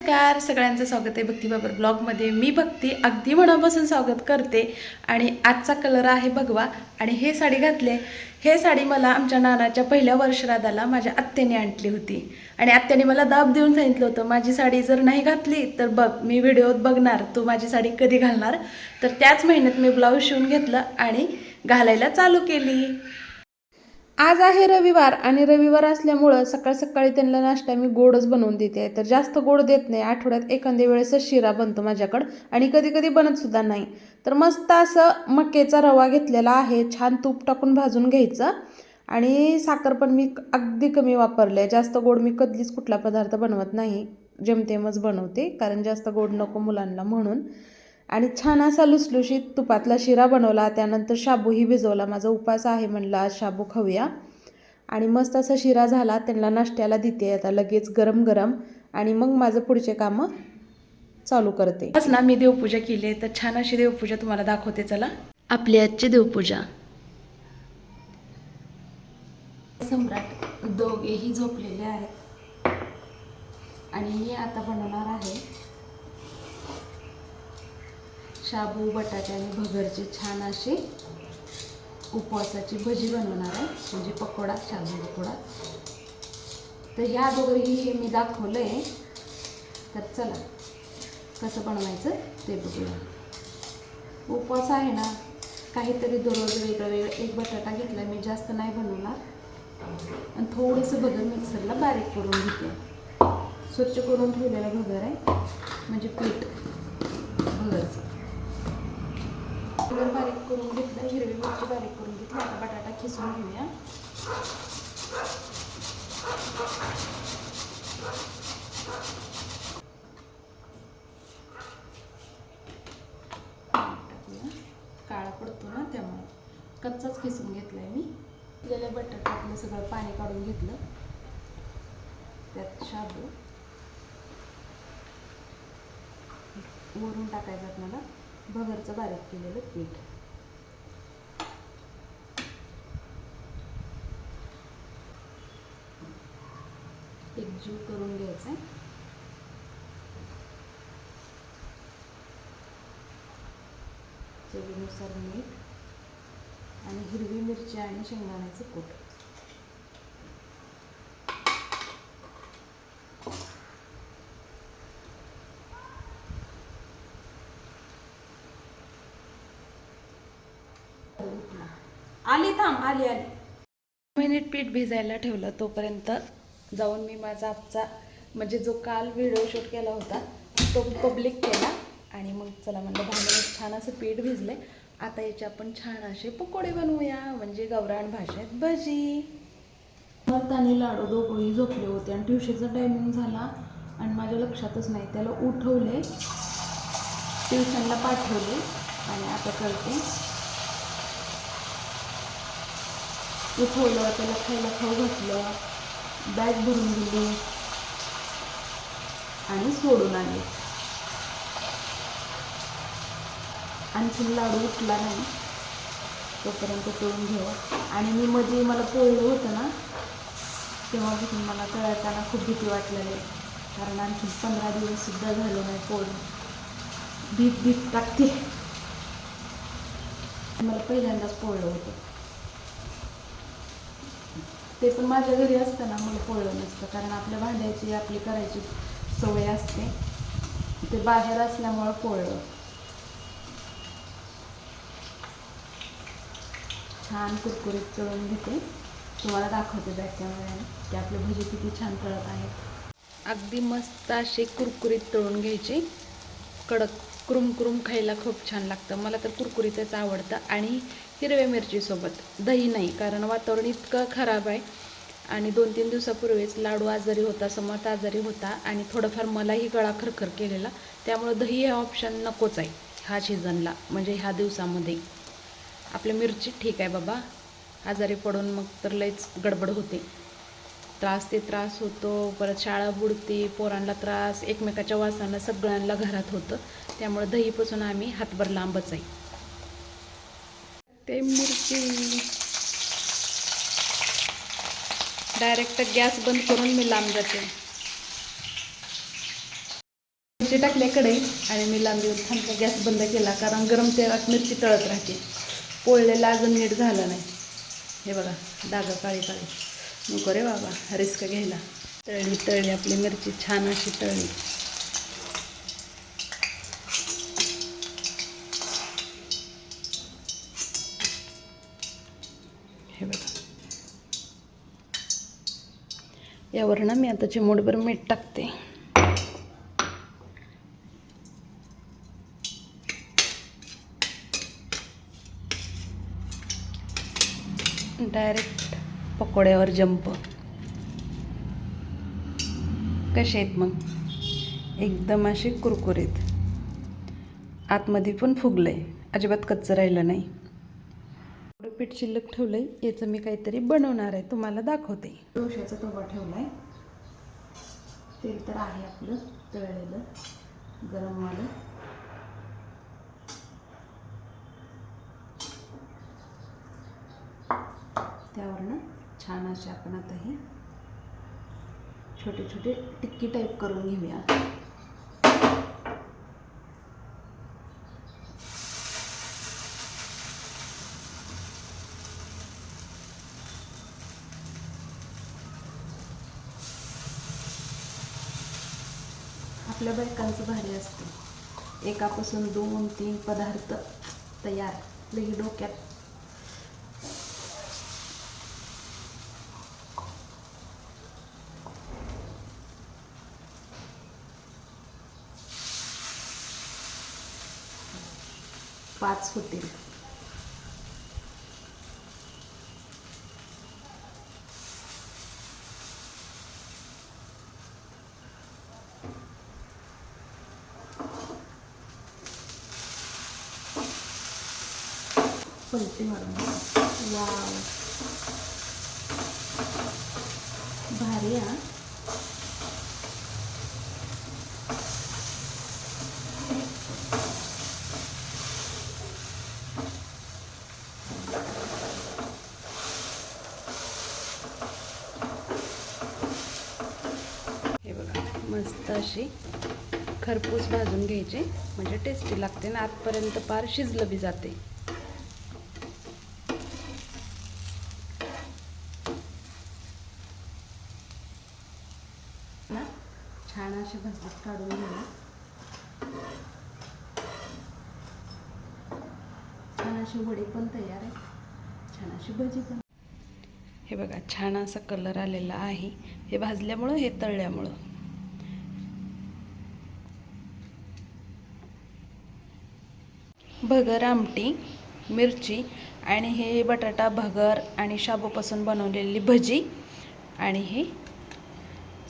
नमस्कार सगळ्यांचं स्वागत आहे भक्ती बाबर ब्लॉगमध्ये. मी भक्ती अगदी मनापासून स्वागत करते. आणि आजचा कलर आहे भगवा आणि हे साडी घातले हे साडी मला आमच्या नानाच्या पहिल्या वर्षरादाला माझ्या आत्याने आणली होती. आणि आत्याने मला दाब देऊन सांगितलं होतं माझी साडी जर नाही घातली तर बघ मी व्हिडिओत बघणार. तू माझी साडी कधी घालणार? तर त्याच महिन्यात मी ब्लाऊज शिवून घेतलं आणि घालायला चालू केली. आज आहे रविवार आणि रविवार असल्यामुळं सकाळ सकाळी त्यांना नाश्ता मी गोडच बनवून देते. तर जास्त गोड देत नाही. आठवड्यात एखाद्या वेळेसच शिरा बनतो माझ्याकडं आणि कधी कधी बनतसुद्धा नाही. तर मस्त असं मक्याचा रवा घेतलेला आहे. छान तूप टाकून भाजून घ्यायचं. आणि साखर पण मी अगदी कमी वापरले जास्त गोड मी कधीच कुठला पदार्थ बनवत नाही. जेमतेमच बनवते. कारण जास्त गोड नको मुलांना म्हणून. आणि छान असा लुसलुशीत तुपातला शिरा बनवला. त्यानंतर शाबूही भिजवला. माझा उपास आहे म्हणलं आज शाबू खाऊया. आणि मस्त असा शिरा झाला. त्यांना नाश्त्याला देते. आता लगेच गरम गरम. आणि मग माझं पुढचे कामं चालू करते. आज ना मी देवपूजा केली आहे. तर छान अशी देवपूजा तुम्हाला दाखवते. चला. आपली आजची देवपूजा. सम्राट दोघेही झोपलेले आहेत. आणि मी आता बनवणार आहे शाबू बटाटे आणि भगरचे छान असे उपवासाची भजी बनवणार आहे. म्हणजे पकोडा शाबू पकोडा. तर ह्या अगोदरही हे मी दाखवलं आहे तर चला कसं बनवायचं ते बघूया. उपवास आहे ना काहीतरी दररोज वेगळं वेगळं. एक बटाटा घेतला मी जास्त नाही बनवणार. आणि थोडंसं भगर मिक्सरला बारीक करून घेते. स्वच्छ करून ठेवलेला भगर आहे. म्हणजे पीठ. भगर बारीक करून घेतलं हिरवी मिरची बारीक करून घेतली. आता बटाटा खिसून घेऊया. काळा पडतो ना त्यामुळे. कच्चाच खिसून घेतलाय मी. दिलेल्या बटाट्यातलं सगळं पाणी काढून घेतलं. त्यात शाबू. वरून टाकायचं मला भगरचं बारीक केलेलं पीठ. एकजीव करून घ्यायचं आहे चवीनुसार मीठ आणि हिरवी मिरची आणि शेंगदाण्याचं कूट. आली थांब आली आली. मिनिट पीठ भिजायला ठेवलं तोपर्यंत जाऊन मी माझा आजचा म्हणजे जो काल व्हिडिओ शूट केला होता तो पब्लिक केला. आणि मग चला म्हणलं भांड्यात छान असं पीठ भिजले आता याचे आपण छान असे पकोडे बनवूया. म्हणजे गौराण भाषेत भजी. मग आणि लाडू दोघंही झोपले होते आणि ट्युशनचा टायमिंग झाला. आणि माझ्या लक्षातच नाही त्याला उठवले. ट्युशनला पाठवले. आणि आता करते. उठवलं त्याला खायला खाऊ घातलं बॅग भरून दिली आणि सोडून आले. आणखीन लाडू उठला नाही तोपर्यंत तळून घेऊ आणि मी मध्ये मला पोळलं होतं ना तेव्हापासून मला तळताना खूप भीती वाटलेली कारण आणखी पंधरा दिवस सुद्धा नाही पोळून भीत भीत टाकते. मला पहिल्यांदाच पोळलं होतं. ते पण माझ्या घरी असताना मला पोळलं नसतं कारण आपल्या भांड्याची आपली करायची सवय असते. ते बाहेर असल्यामुळं पोळलं छान कुरकुरीत तळून घेते. तुम्हाला दाखवते बॅक कॅमेऱ्याने की आपले भजी किती छान तळत आहेत. अगदी मस्त असे कुरकुरीत तळून घ्यायचे. कडक कुरुम कुरुम खायला खूप छान लागतं. मला तर कुरकुरीतच आवडतं. आणि हिरव्या मिरचीसोबत. दही नाही कारण वातावरण इतकं खराब आहे. आणि दोन तीन दिवसापूर्वीच लाडू आजारी होता समत आजारी होता आणि थोडंफार मलाही गळा खरखर केलेला. त्यामुळं दही हे ऑप्शन नकोच आहे हा सीझनला म्हणजे ह्या दिवसामध्ये. आपली मिरची ठीक आहे बाबा. आजारी पडून मग तर लईच गडबड होते. त्रास ते त्रास होतो परत शाळा बुडती पोरांना त्रास एकमेकाच्या वासानं सगळ्यांना घरात होतं. त्यामुळं दहीपासून आम्ही हातभर लांबच आहे. ते मिरची डायरेक्ट गॅस बंद करून मी लांब जाते. मिरची टाकल्याकडे आणि मी लांबीवर थांबता. गॅस बंद केला कारण गरम तेलात मिरची तळत राहते. पोळलेला अजून नीट झालं नाही. हे बघा डागं काळी काळी. नको रे बाबा रिस्क घ्यायला. तळली तळली आपली मिरची छान अशी तळली. यावर ना मी आता चिमूटभर मीठ टाकते. डायरेक्ट पकोड्यावर जंप. कसे आहेत मग? एकदम असे कुरकुरीत. आतमध्ये पण फुगलं आहे अजिबात कच्चं राहिलं नाही. पीठ शिल्लक ठेवलं आहे याचं मी काहीतरी बनवणार आहे तुम्हाला दाखवते. डोशाचा तवा आहे तेल तर आहे आपलं तळलेलं गरमवालं त्यावर त्यावरनं छान असे आपण आता हे छोटे छोटे टिक्की टाईप करून घेऊया. आपल्या बायकांचं भारी असतं. एकापासून दोन तीन पदार्थ तयार. लई डोक्यात. पाच होतील. पलटी मारून वाव. भारी हा? बघा मस्त अशी खरपूस भाजून घ्यायची. म्हणजे टेस्टी लागते ना आतपर्यंत पार शिजलं बी जाते ना छान असे भजबत काढून घेऊ. छान अशी वडी पण तयार आहे छान अशी भजी पण. हे बघा छान असा कलर आलेला आहे. हे भाजल्यामुळं हे तळल्यामुळं. भगर आमटी मिरची आणि हे बटाटा भगर आणि शाबूपासून बनवलेली भजी आणि हे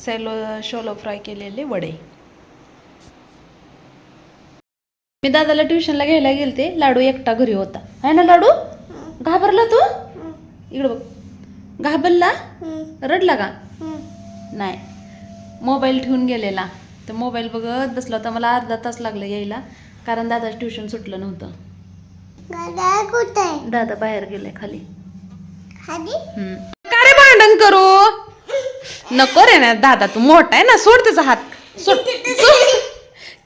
सॅलो शोलो फ्राय केलेले वडे. मी दादाला ट्युशनला घ्यायला गेलते. लाडू एकटा घरी होता. आहे ना लाडू? घाबरला तू? इकडं बघ. घाबरला? रडला का? नाही. मोबाईल ठेवून गेलेला. तर मोबाईल बघत बसला होता. मला अर्धा तास लागला यायला. कारण दादाचं ट्युशन सुटलं नव्हतं. दादा दादा बाहेर गेले खाली. का रे भांडण करू? नको रे ना. दादा तू मोठा आहे ना. सोड त्याचा हात. सोड. सोड.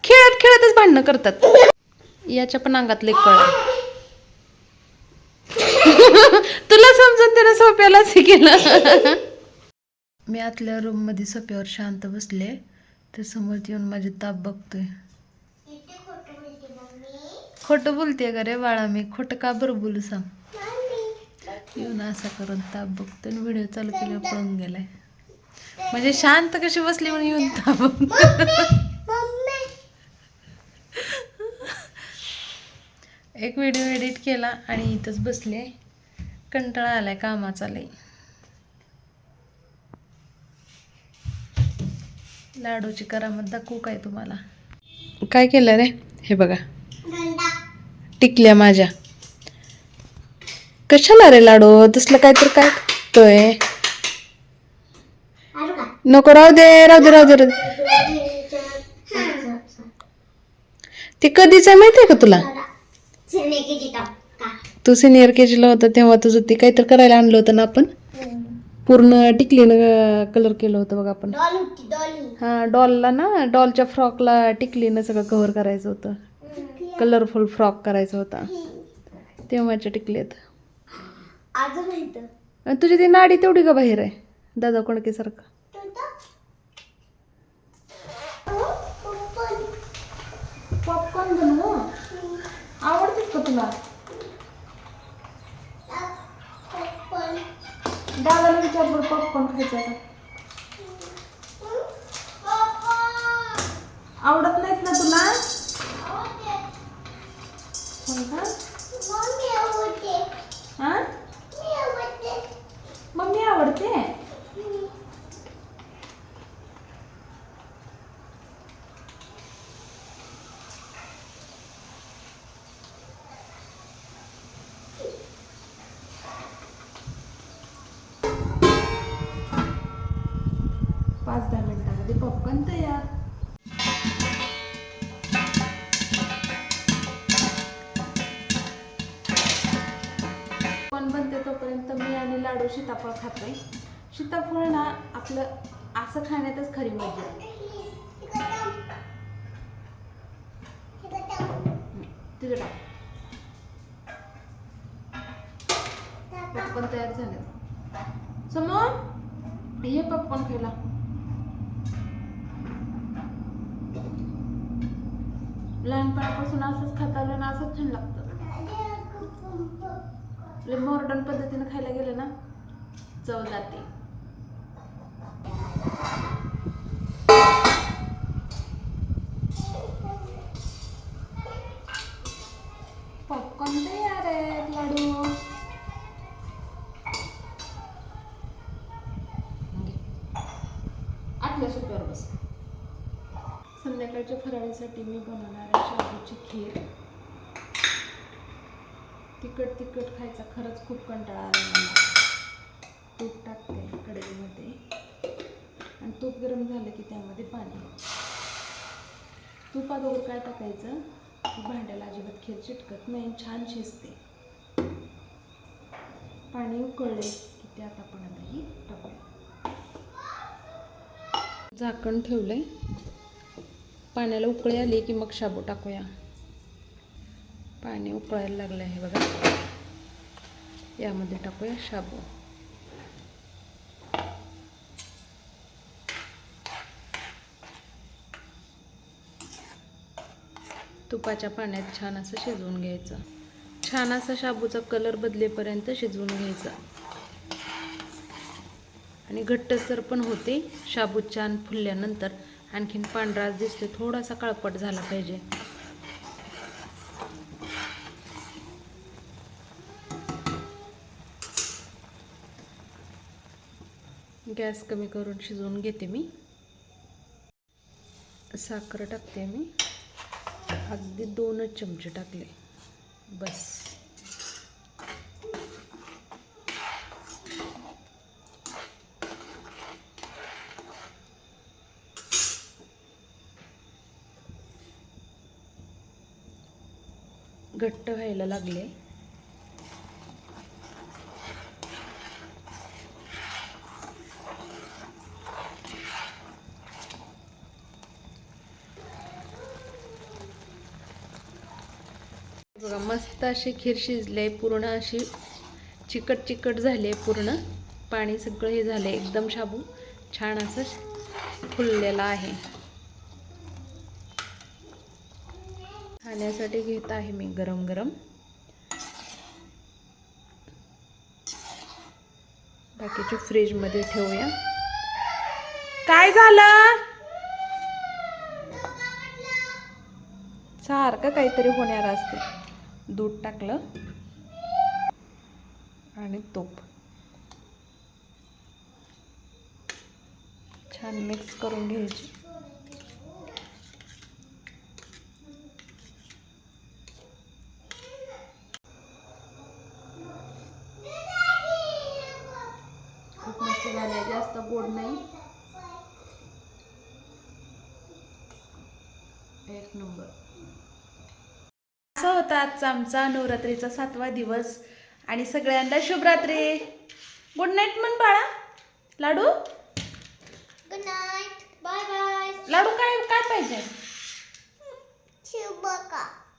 खेळत खेळतच भांडणं करतात. याच्या पण अंगात कळ. तुला समजून त्यानं सोप्यालाच हे केलं. मी आतल्या रूममध्ये सोप्यावर शांत बसले तर समोर येऊन माझी ताप बघतोय. खोटं बोलते का रे बाळा मी? खोटं का बरं बोलू सांग? येऊन असं करून ताप बघतो आणि व्हिडिओ चालू केल्यावर पळून गेलाय. म्हणजे शांत कशी बसली म्हणून येऊन ताप बघतो. मम्मी एक व्हिडिओ एडिट केला आणि इथंच बसले. कंटाळा आलाय कामाचा लई. लाडूची करामत दाखवू काय तुम्हाला? काय केलं रे? हे बघा. टिकल्या माझ्या. कशाला रे लाडू? तसलं काय तर काय करतोय? नको राहू दे राहू दे राहू दे राहू दे. ते कधीच आहे माहिती आहे का तुला? तू सिनियर के जीला होता तेव्हा तुझं ते काहीतरी करायला आणलं होतं ना आपण? पूर्ण टिकलीनं कलर केलं होतं बघा आपण. डॉल होती डॉली हा. डॉलला ना डॉलच्या फ्रॉकला टिकलीनं सगळं कव्हर करायचं होतं. कलरफुल फ्रॉक करायचा होता. तेव्हाच्या टिकलेत. अजून तुझी ती नाडी तेवढी का बाहेर आहे? दादा कोणकेसारखं पॉपकॉर्न बनवू आवडतात का तुला दादाला विचार बरं पॉपकॉर्न खायचं का? आवडत नाहीत ना तुला? मम्मी आवडते? पाच दहा मिनटामध्ये पॉपकॉर्न तयार. पण बनते तोपर्यंत मी आणि लाडू सीताफळ खातोय. सीताफळ ना आपलं असं खाण्यातच खरी मजा तिथं टाक. पॉपकॉर्न तयार झाले. समोर? हे पॉपकॉर्न खायला. लहानपणापासून असंच खाता आलं ना असंच छान लागतं. मॉर्डन पद्धतीनं खायला गेलं ना चव जाते. पॉपकॉर्न तयार आहेत लाडू. आठल्या सुट्ट्यावर बस. संध्याकाळच्या फराळीसाठी मी बनवणार आहे शाबूची खीर. तिखट तिखट खायचा खरंच खूप कंटाळा आला मला. तूप टाकते कढईमध्ये. आणि तूप गरम झालं की त्यामध्ये पाणी. तुपात अगोदर काय टाकायचं? भांड्याला अजिबात खीर चिटकत नाही छान शिजते. पाणी उकळले की त्यात आपण आता ही टाकूया. झाकण ठेवलंय. पाण्याला उकळी आली की मग शाबू टाकूया. पाणी उकळायला लागलं आहे बघा. यामध्ये टाकूया शाबू. तुपाच्या पाण्यात छान असं शिजवून घ्यायचं. छान असा शाबूचा कलर बदलेपर्यंत शिजवून घ्यायचा. आणि घट्टसर पण होते. शाबू छान फुलल्यानंतर आणखीन पांढराच दिसतो थोडासा काळपट झाला पाहिजे. गॅस कमी करून शिजवून घेते मी. साखर टाकते मी. अगदी दोनच चमचे टाकले. बस. घट्ट व्हायला लागले. बघा मस्त अशी खीर शिजले पूर्ण अशी चिकट चिकट झाले पूर्ण. पाणी सगळं हे झाले एकदम शाबू. छान असं फुललेलं आहे. खाण्यासाठी घेत आहे मी गरम गरम. बाकीचे फ्रीजमध्ये ठेवूया. काय झालं? सारखं काहीतरी होणार असते. दूध टाकलं. आणि तूप. छान मिक्स करून घ्यायची खूप मस्त झाले जास्त गोड नाही एक नंबर असा होता आजचा आमचा नवरात्रीचा सातवा दिवस. आणि सगळ्यांना शुभरात्री. गुड नाईट म्हण बाळा. Ladoo? Good night bye bye Ladoo काय काय पाहिजे?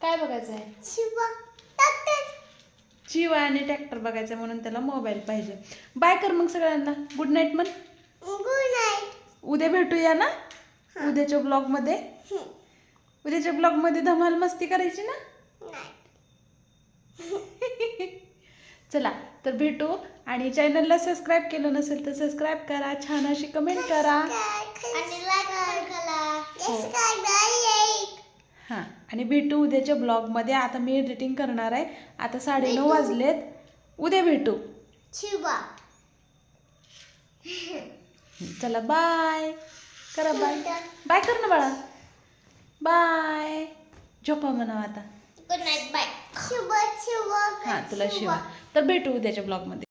काय बघायचं आहे शिव आणि ट्रॅक्टर बघायचं म्हणून त्याला मोबाईल पाहिजे. बाय कर मग सगळ्यांना. गुड नाईट म्हण. गुड नाईट उद्या भेटूया ना? उद्याच्या ब्लॉगमध्ये उद्याच्या ब्लॉगमध्ये धमाल मस्ती करायची ना? चला तर भेटू. आणि चॅनलला सबस्क्राईब केलं नसेल तर सबस्क्राईब करा. छान अशी कमेंट करा. हो. हां आणि भेटू उद्याच्या ब्लॉगमध्ये आता मी एडिटिंग करणार आहे. आता साडेनऊ वाजलेत. उद्या भेटू. शिवा चला बाय करा बाय बाय कर ना बाळा. बाय झोपा म्हणावं आता. गुड नाईट बाय हां तुला शिवा. तर भेटू उद्याच्या ब्लॉगमध्ये.